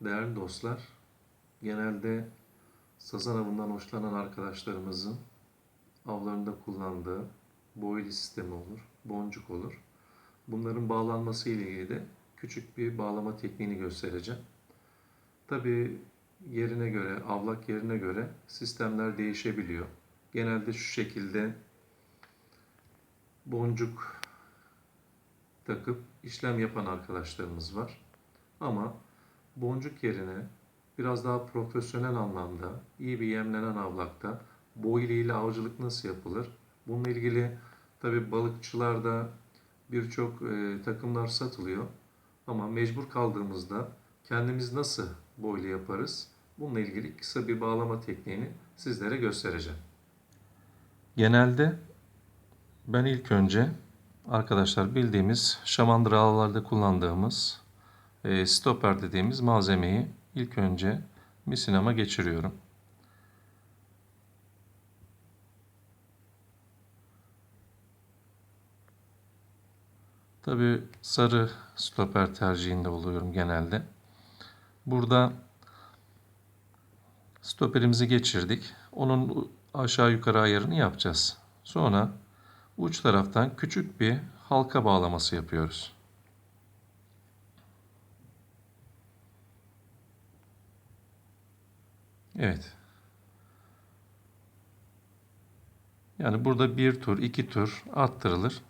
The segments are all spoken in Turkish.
Değerli dostlar, genelde sazan avından hoşlanan arkadaşlarımızın avlarında kullandığı boyli sistemi olur, boncuk olur. Bunların bağlanması ile ilgili de küçük bir bağlama tekniğini göstereceğim. Tabii yerine göre, avlak yerine göre sistemler değişebiliyor. Genelde şu şekilde boncuk takıp işlem yapan arkadaşlarımız var. Ama boncuk yerine biraz daha profesyonel anlamda iyi bir yemlenen avlakta boyli ile avcılık nasıl yapılır? Bununla ilgili tabi balıkçılarda birçok e, takımlar satılıyor. Ama mecbur kaldığımızda kendimiz nasıl boylu yaparız? Bununla ilgili kısa bir bağlama tekniğini sizlere göstereceğim. Genelde ben ilk önce arkadaşlar bildiğimiz şamandıra avlarda kullandığımız e, stopper dediğimiz malzemeyi ilk önce misinama geçiriyorum. Tabi sarı stoper tercihinde oluyorum genelde. Burada stoperimizi geçirdik. Onun aşağı yukarı ayarını yapacağız. Sonra uç taraftan küçük bir halka bağlaması yapıyoruz. Evet. Yani burada bir tur, iki tur arttırılır.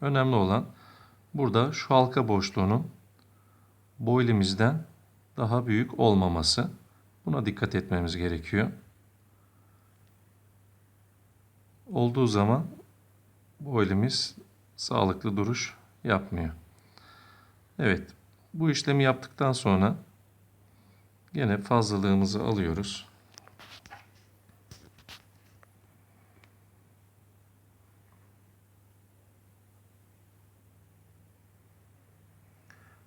Önemli olan burada şu halka boşluğunun boylimizden daha büyük olmaması. Buna dikkat etmemiz gerekiyor. Olduğu zaman boylimiz sağlıklı duruş yapmıyor. Evet, bu işlemi yaptıktan sonra gene fazlalığımızı alıyoruz.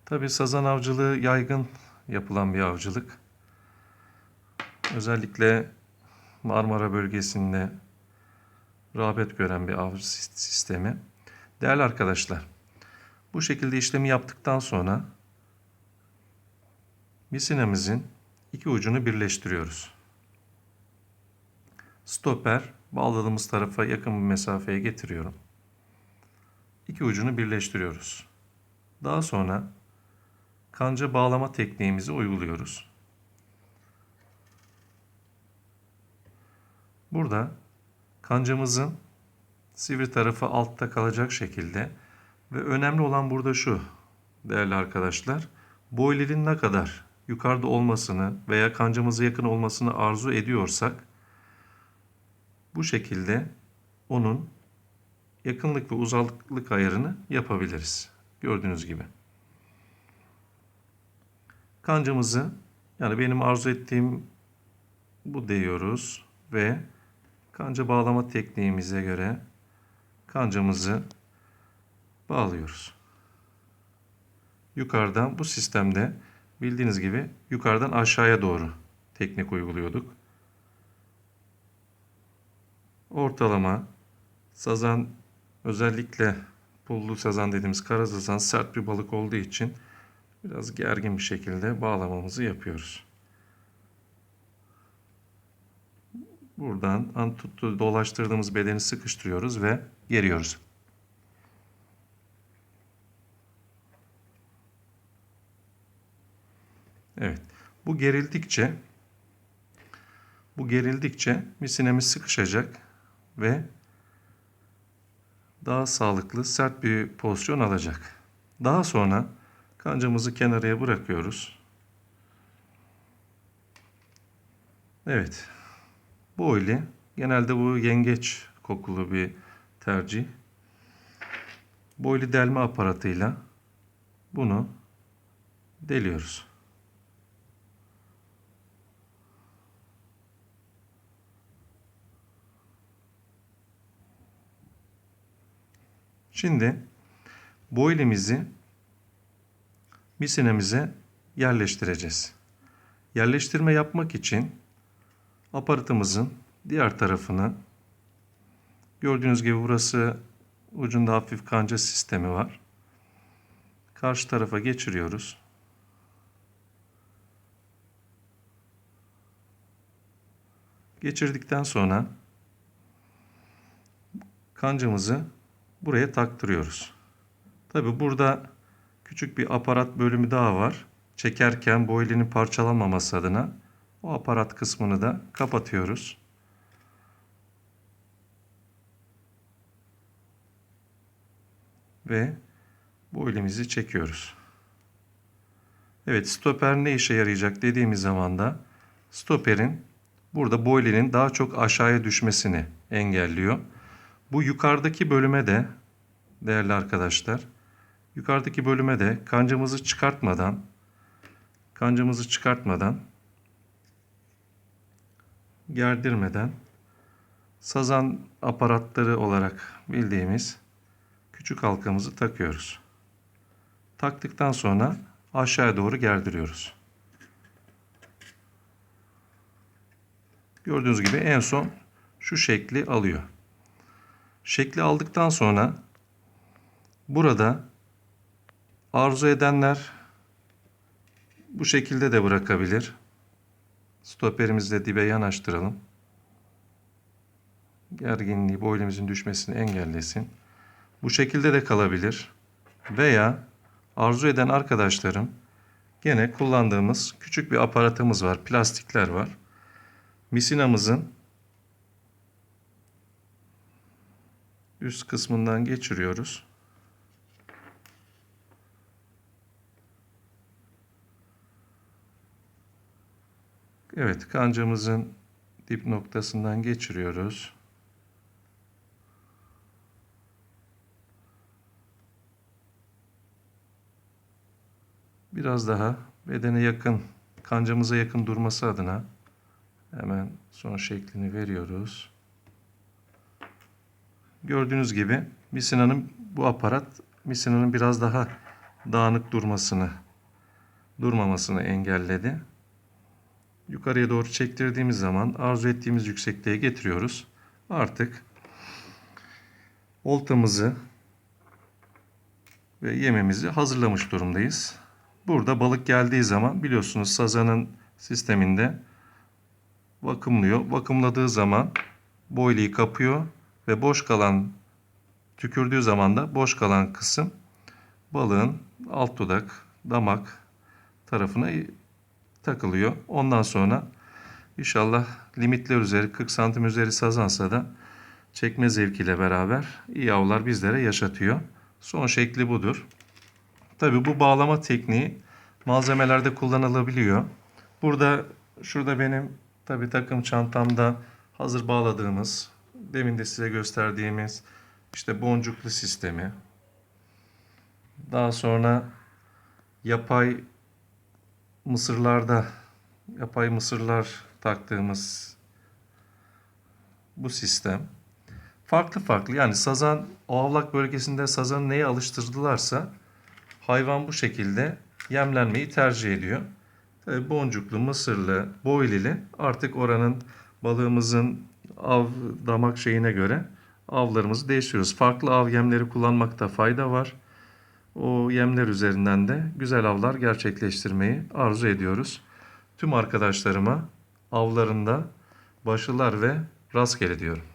Tabi sazan avcılığı yaygın yapılan bir avcılık. Özellikle Marmara bölgesinde rağbet gören bir av sistemi. Değerli arkadaşlar, bu şekilde işlemi yaptıktan sonra misinemizin iki ucunu birleştiriyoruz. Stoper bağladığımız tarafa yakın bir mesafeye getiriyorum. İki ucunu birleştiriyoruz. Daha sonra kanca bağlama tekniğimizi uyguluyoruz. Burada kancamızın sivri tarafı altta kalacak şekilde ve önemli olan burada şu değerli arkadaşlar. Boiler'in ne kadar yukarıda olmasını veya kancamıza yakın olmasını arzu ediyorsak bu şekilde onun yakınlık ve uzaklık ayarını yapabiliriz. Gördüğünüz gibi. Kancamızı yani benim arzu ettiğim bu diyoruz ve kanca bağlama tekniğimize göre kancamızı bağlıyoruz. Yukarıdan bu sistemde bildiğiniz gibi yukarıdan aşağıya doğru teknik uyguluyorduk. Ortalama sazan özellikle pullu sazan dediğimiz kara sazan sert bir balık olduğu için biraz gergin bir şekilde bağlamamızı yapıyoruz. Buradan antuttu dolaştırdığımız bedeni sıkıştırıyoruz ve geriyoruz. Evet. Bu gerildikçe bu gerildikçe misinemiz sıkışacak ve daha sağlıklı, sert bir pozisyon alacak. Daha sonra kancamızı kenarıya bırakıyoruz. Evet. Bu oyli genelde bu yengeç kokulu bir tercih. Boylu delme aparatıyla bunu deliyoruz. Şimdi boylimizi misinemize yerleştireceğiz. Yerleştirme yapmak için aparatımızın diğer tarafını gördüğünüz gibi burası ucunda hafif kanca sistemi var. Karşı tarafa geçiriyoruz. Geçirdikten sonra kancamızı buraya taktırıyoruz. Tabi burada küçük bir aparat bölümü daha var. Çekerken boylinin parçalanmaması adına o aparat kısmını da kapatıyoruz. Ve boylimizi çekiyoruz. Evet stoper ne işe yarayacak dediğimiz zaman da stoperin burada boylenin daha çok aşağıya düşmesini engelliyor. Bu yukarıdaki bölüme de değerli arkadaşlar yukarıdaki bölüme de kancamızı çıkartmadan kancamızı çıkartmadan gerdirmeden sazan aparatları olarak bildiğimiz küçük halkamızı takıyoruz. Taktıktan sonra aşağıya doğru gerdiriyoruz. Gördüğünüz gibi en son şu şekli alıyor. Şekli aldıktan sonra burada arzu edenler bu şekilde de bırakabilir. Stoperimizi de dibe yanaştıralım. Gerginliği boylamızın düşmesini engellesin. Bu şekilde de kalabilir. Veya arzu eden arkadaşlarım gene kullandığımız küçük bir aparatımız var. Plastikler var. Misinamızın üst kısmından geçiriyoruz. Evet, kancamızın dip noktasından geçiriyoruz. Biraz daha bedene yakın, kancamıza yakın durması adına hemen son şeklini veriyoruz. Gördüğünüz gibi misinanın bu aparat misinanın biraz daha dağınık durmasını durmamasını engelledi. Yukarıya doğru çektirdiğimiz zaman arzu ettiğimiz yüksekliğe getiriyoruz. Artık oltamızı ve yemimizi hazırlamış durumdayız. Burada balık geldiği zaman biliyorsunuz sazanın sisteminde vakumluyor. Vakumladığı zaman boyliği kapıyor ve boş kalan tükürdüğü zaman da boş kalan kısım balığın alt dudak, damak tarafına takılıyor. Ondan sonra inşallah limitler üzeri 40 santim üzeri sazansa da çekme zevkiyle beraber iyi avlar bizlere yaşatıyor. Son şekli budur. Tabi bu bağlama tekniği malzemelerde kullanılabiliyor. Burada şurada benim tabi takım çantamda hazır bağladığımız demin de size gösterdiğimiz işte boncuklu sistemi. Daha sonra yapay mısırlarda yapay mısırlar taktığımız bu sistem farklı farklı yani sazan o avlak bölgesinde sazanı neye alıştırdılarsa hayvan bu şekilde yemlenmeyi tercih ediyor. Tabii boncuklu, mısırlı, boylili artık oranın balığımızın av damak şeyine göre avlarımızı değiştiriyoruz. Farklı av yemleri kullanmakta fayda var. O yemler üzerinden de güzel avlar gerçekleştirmeyi arzu ediyoruz. Tüm arkadaşlarıma avlarında başarılar ve rastgele diyorum.